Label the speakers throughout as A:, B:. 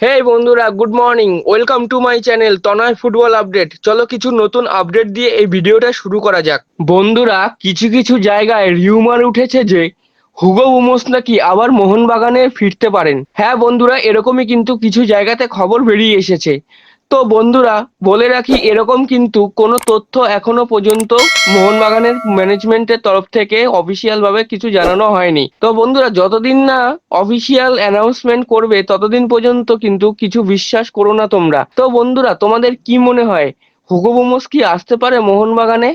A: হে বন্ধুরা good morning welcome to my channel Tanay football update চলো কিছু নতুন আপডেট দিয়ে এই ভিডিওটা শুরু করা যাক। বন্ধুরা, কিছু কিছু জায়গায় রিউমার উঠেছে যে হুগো উমোস নাকি আবার মোহনবাগানে ফিরতে পারেন। হ্যাঁ বন্ধুরা, এরকমই কিন্তু কিছু জায়গাতে খবর বেরিয়ে এসেছে। তো বন্ধুরা, বলে রাখি এরকম কিন্তু কোনো তথ্য এখনও পর্যন্ত মোহনবাগানের ম্যানেজমেন্টের তরফ থেকে অফিসিয়াল ভাবে কিছু জানানো হয়নি। তো বন্ধুরা, যতদিন না অফিসিয়াল অ্যানাউন্সমেন্ট করবে, ততদিন পর্যন্ত কিন্তু কিছু বিশ্বাস করো না তোমরা। তো বন্ধুরা, তোমাদের কি মনে হয়? হুগো কি আসতে পারে মোহনবাগানে?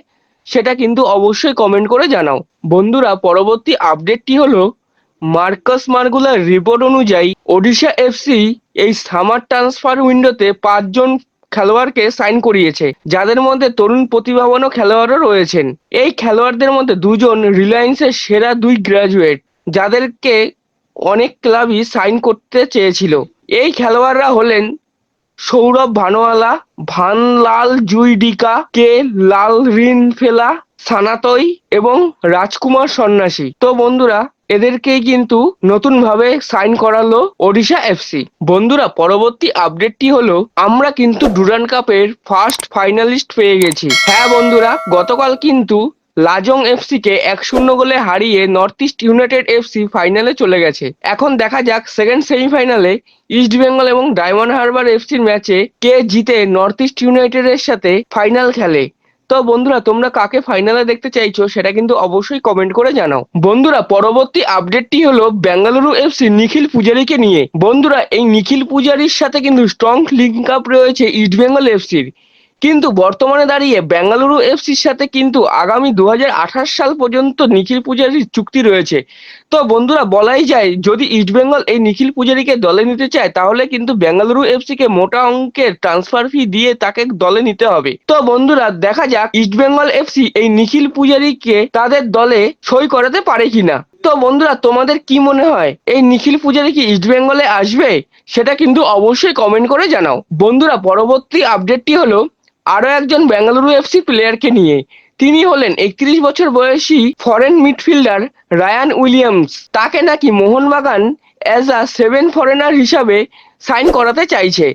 A: সেটা কিন্তু অবশ্যই কমেন্ট করে জানাও। বন্ধুরা, পরবর্তী আপডেটটি হলো মার্কাস মার্গুলার রিপোর্ট অনুযায়ী, ওডিশা এফসি এই সামার ট্রান্সফার উইন্ডোতে পাঁচজন খেলোয়াড়কে সাইন করিয়েছে, যাদের মধ্যে তরুণ প্রতিভাবানও খেলোয়াড়ও রয়েছেন। এই খেলোয়াড়দের মধ্যে দুজন রিলায়েন্সের সেরা দুই গ্র্যাজুয়েট, যাদেরকে অনেক ক্লাবই সাইন করতে চেয়েছিল। এই খেলোয়াড়রা হলেন সৌরভ ভানোয়ালা, ভানলাল জুইডিকা, কে লাল রিনফেলা সানাতই এবং রাজকুমার সন্ন্যাসী। তো বন্ধুরা এদেরকেই কিন্তু নতুন ভাবে সাইন করালো ওডিশা এফসি বন্ধুরা, পরবর্তী আপডেটটি হলো, আমরা কিন্তু ডুরান কাপের ফার্স্ট ফাইনালিস্ট পেয়ে গেছি। হ্যাঁ বন্ধুরা, গতকাল কিন্তু লাজং এফসি কে এক শূন্য গোলে হারিয়ে নর্থ ইস্ট ইউনাইটেড এফসি ফাইনালে চলে গেছে। এখন দেখা যাক সেকেন্ড সেমিফাইনালে ইস্ট বেঙ্গল এবং ডায়মন্ড হারবার এফসির ম্যাচে কে জিতে নর্থ ইস্ট ইউনাইটেডের সাথে ফাইনাল খেলে। তো বন্ধুরা, তোমরা কাকে ফাইনালে দেখতে চাইছো সেটা কিন্তু অবশ্যই কমেন্ট করে জানাও। বন্ধুরা, পরবর্তী আপডেটটি হলো বেঙ্গালুরু এফসি নিখিল পূজারীকে নিয়ে। বন্ধুরা, এই নিখিল পূজারীর সাথে কিন্তু স্ট্রং লিঙ্ক আপ রয়েছে ইস্ট বেঙ্গল এফসির কিন্তু বর্তমানে দাঁড়িয়ে বেঙ্গালুরু এফসির সাথে কিন্তু আগামী দু হাজার আঠাশ সাল পর্যন্ত নিখিল পূজারীর চুক্তি রয়েছে। তো বন্ধুরা, বলাই যায়, যদি ইস্টবেঙ্গল এই নিখিল পূজারীকে দলে নিতে চায়, তাহলে কিন্তু বেঙ্গালুরু এফসি কে মোটা অঙ্কের ট্রান্সফার ফি দিয়ে তাকে দলে নিতে হবে। তো বন্ধুরা, দেখা যাক ইস্টবেঙ্গল এফসি এই নিখিল পূজারীকে তাদের দলে সই করাতে পারে কিনা। তো বন্ধুরা, তোমাদের কি মনে হয়, এই নিখিল পূজারি কি ইস্টবেঙ্গলে আসবে? সেটা কিন্তু অবশ্যই কমেন্ট করে জানাও। বন্ধুরা, পরবর্তী আপডেটটি হলো আরও একজন বেঙ্গালুরু এফসি প্লেয়ারকে নিয়ে। তিনি হলেন একত্রিশ বছর বয়সী ফরেন মিডফিল্ডার রায়ান উইলিয়ামস। তাকে নাকি Mohun Bagan as a seven foreigner হিসাবে সাইন করাতে চাইছে।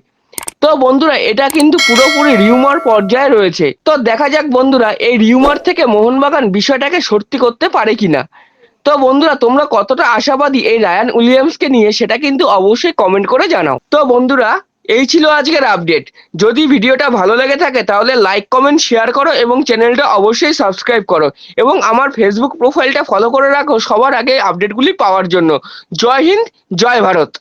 A: তো বন্ধুরা, এটা কিন্তু পুরোপুরি রিউমার পর্যায়ে রয়েছে। তো দেখা যাক বন্ধুরা, এই রিউমার থেকে মোহনবাগান বিষয়টাকে সত্যি করতে পারে কিনা। তো বন্ধুরা, তোমরা কতটা আশাবাদী এই রায়ান উইলিয়ামসকে নিয়ে সেটা কিন্তু অবশ্যই কমেন্ট করে জানাও। তো বন্ধুরা এই ছিল আজকের আপডেট যদি ভিডিওটা ভালো লেগে থাকে, তাহলে লাইক কমেন্ট শেয়ার করো এবং চ্যানেলটা অবশ্যই সাবস্ক্রাইব করো। এবং আমার ফেসবুক প্রোফাইলটা ফলো করে রাখো সবার আগে আপডেটগুলি পাওয়ার জন্য। জয় হিন্দ, জয় ভারত।